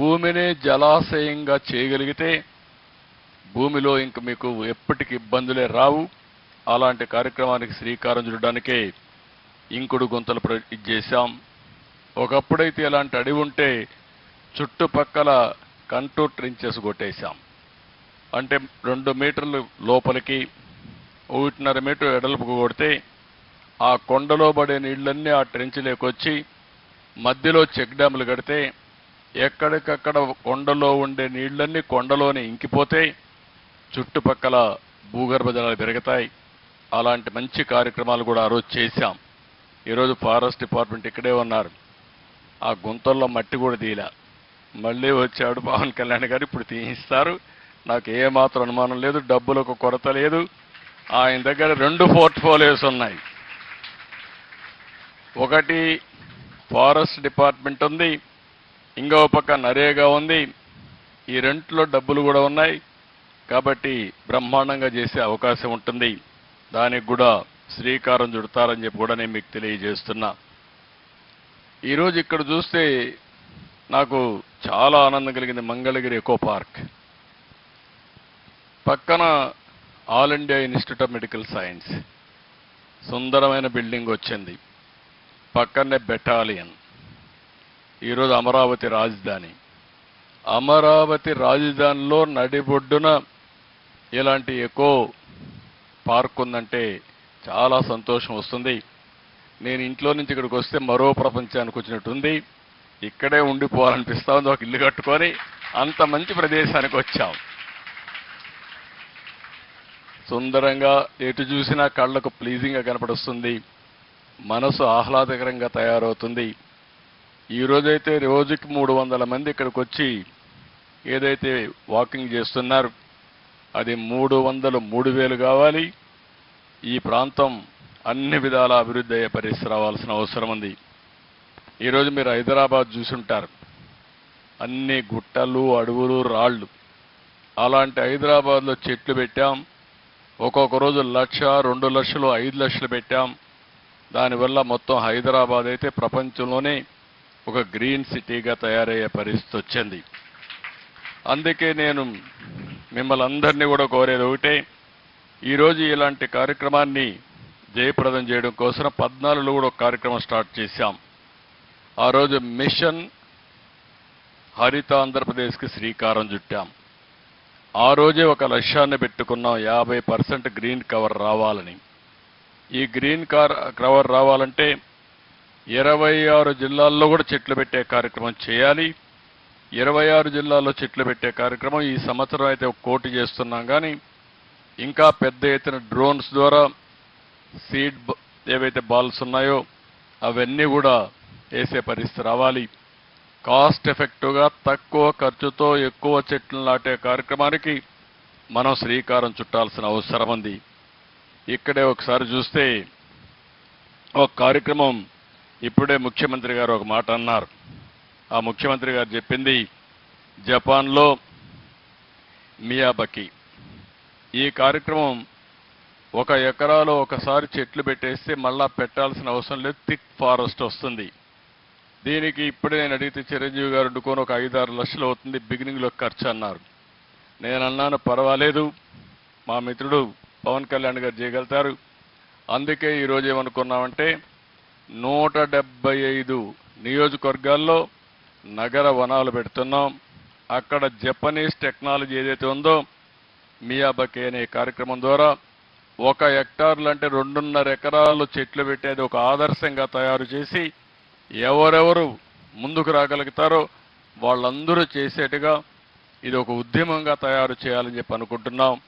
భూమిని జలాశయంగా చేయగలిగితే భూమిలో ఇంక మీకు ఎప్పటికి ఇబ్బందులే రావు. అలాంటి కార్యక్రమానికి శ్రీకారం చుట్టడానికే ఇంకుడు గుంతలు చేశాం. ఒకప్పుడైతే ఇలాంటి అడవి ఉంటే చుట్టుపక్కల కంటూర్ ట్రించెస్ కొట్టేశాం. అంటే రెండు మీటర్లు లోపలికి ఒకటిన్నర మీటర్ ఎడల్పుకు కొడితే ఆ కొండలో పడే నీళ్ళన్నీ ఆ ట్రెంచ్లోకి వచ్చి మధ్యలో చెక్ డ్యాములు కడితే ఎక్కడికక్కడ కొండలో ఉండే నీళ్ళన్నీ కొండలోనే ఇంకిపోతే చుట్టుపక్కల భూగర్భ జలాలు పెరుగుతాయి. అలాంటి మంచి కార్యక్రమాలు కూడా ఆ రోజు చేశాం. ఈరోజు ఫారెస్ట్ డిపార్ట్మెంట్ ఇక్కడే ఉన్నారు. ఆ గుంతల్లో మట్టి కూడా తీయలే. మళ్ళీ వచ్చాడు పవన్ కళ్యాణ్ గారు ఇప్పుడు తీయిస్తారు. నాకు ఏ మాత్రం అనుమానం లేదు డబ్బులకు కొరత లేదు. ఆయన దగ్గర రెండు పోర్ట్ఫోలియోస్ ఉన్నాయి. ఒకటి ఫారెస్ట్ డిపార్ట్మెంట్ ఉంది ఇంకో పక్క నరేగా ఉంది. ఈ రెంట్లో డబ్బులు కూడా ఉన్నాయి. కాబట్టి బ్రహ్మాండంగా చేసే అవకాశం ఉంటుంది. దానికి కూడా శ్రీకారం చుడతారని చెప్పి కూడా నేను మీకు తెలియజేస్తున్నా. ఈరోజు ఇక్కడ చూస్తే నాకు చాలా ఆనందం కలిగింది మంగళగిరి ఎకో పార్క్. పక్కన all India institute of medical science. సుందరమైన బిల్డింగ్ వచ్చింది. పక్కనే బెటాలియన్. ఈరోజు అమరావతి రాజధాని. అమరావతి రాజధానిలో నడిబొడ్డున ఇలాంటి ఎకో పార్క్ ఉందంటే చాలా సంతోషం వస్తుంది. నేను ఇంట్లో నుంచి ఇక్కడికి వస్తే మరో ప్రపంచానికి వచ్చినట్టుంది ఇక్కడే ఉండిపోవాలనిపిస్తా ఉంది ఒక ఇల్లు కట్టుకొని అంత మంచి ప్రదేశానికి వచ్చాం. సుందరంగా ఎటు చూసినా కళ్ళకు ప్లీజింగ్గా కనపడుస్తుంది. మనసు ఆహ్లాదకరంగా తయారవుతుంది. ఈరోజైతే రోజుకి మూడు వందల మంది ఇక్కడికి వచ్చి ఏదైతే వాకింగ్ చేస్తున్నారు అది మూడు వందలు మూడు వేలు కావాలి. ఈ ప్రాంతం అన్ని విధాల అభివృద్ధి అయ్యే పరిస్థితి రావాల్సిన అవసరం ఉంది. ఈరోజు మీరు హైదరాబాద్ చూసుంటారు. అన్ని గుట్టలు అడవులు రాళ్ళు. అలాంటి హైదరాబాద్లో చెట్లు పెట్టాం. ఒక్కొక్క రోజు లక్ష రెండు లక్షలు ఐదు లక్షలు పెట్టాం. దానివల్ల మొత్తం హైదరాబాద్ అయితే ప్రపంచంలోనే ఒక గ్రీన్ సిటీగా తయారయ్యే పరిస్థితి వచ్చింది. అందుకే నేను మిమ్మల్ని అందరినీ కూడా కోరేది ఒకటే ఈరోజు ఇలాంటి కార్యక్రమాన్ని జయప్రదం చేయడం కోసం పద్నాలుగులో కూడా ఒక కార్యక్రమం స్టార్ట్ చేశాం. ఆ రోజు మిషన్ హరిత ఆంధ్రప్రదేశ్కి శ్రీకారం చుట్టాం. ఆ రోజే ఒక లక్ష్యాన్ని పెట్టుకున్నాం యాభై పర్సెంట్ గ్రీన్ కవర్ రావాలని. ఈ గ్రీన్ కార్ కవర్ రావాలంటే ఇరవై ఆరు జిల్లాల్లో కూడా చెట్లు పెట్టే కార్యక్రమం చేయాలి. ఇరవై ఆరు జిల్లాల్లో చెట్లు పెట్టే కార్యక్రమం ఈ సంవత్సరం అయితే ఒక కోటి చేస్తున్నాం కానీ ఇంకా పెద్ద ఎత్తున డ్రోన్స్ ద్వారా సీడ్ ఏవైతే బాల్స్ ఉన్నాయో అవన్నీ కూడా వేసే పరిస్థితి రావాలి. కాస్ట్ ఎఫెక్టివ్గా తక్కువ ఖర్చుతో ఎక్కువ చెట్లు నాటే కార్యక్రమానికి మనం శ్రీకారం చుట్టాల్సిన అవసరం ఉంది. ఇక్కడే ఒకసారి చూస్తే ఒక కార్యక్రమం ఇప్పుడే ముఖ్యమంత్రి గారు ఒక మాట అన్నారు. ఆ ముఖ్యమంత్రి గారు చెప్పింది జపాన్లో మియాబకి ఈ కార్యక్రమం ఒక ఎకరాలో ఒకసారి చెట్లు పెట్టేస్తే మళ్ళా పెట్టాల్సిన అవసరం లేదు థిక్ ఫారెస్ట్ వస్తుంది. దీనికి ఇప్పుడే నేను అడిగితే చిరంజీవి గారు వండుకొని ఒక ఐదారు లక్షలు అవుతుంది బిగినింగ్లో ఖర్చు అన్నారు. నేను అన్నాను పర్వాలేదు మా మిత్రుడు పవన్ కళ్యాణ్ గారు చేయగలుగుతారు. అందుకే ఈరోజు ఏమనుకున్నామంటే నూట డెబ్బై ఐదు నియోజకవర్గాల్లో నగర వనాలు పెడుతున్నాం. అక్కడ జపనీస్ టెక్నాలజీ ఏదైతే ఉందో మియాబకే అనే కార్యక్రమం ద్వారా ఒక హెక్టార్లు అంటే రెండున్నర ఎకరాలు చెట్లు పెట్టేది ఒక ఆదర్శంగా తయారు చేసి ఎవరెవరు ముందుకు రాగలుగుతారో వాళ్ళందరూ చేసేట్టుగా ఇది ఒక ఉద్యమంగా తయారు చేయాలని చెప్పి అనుకుంటున్నాం.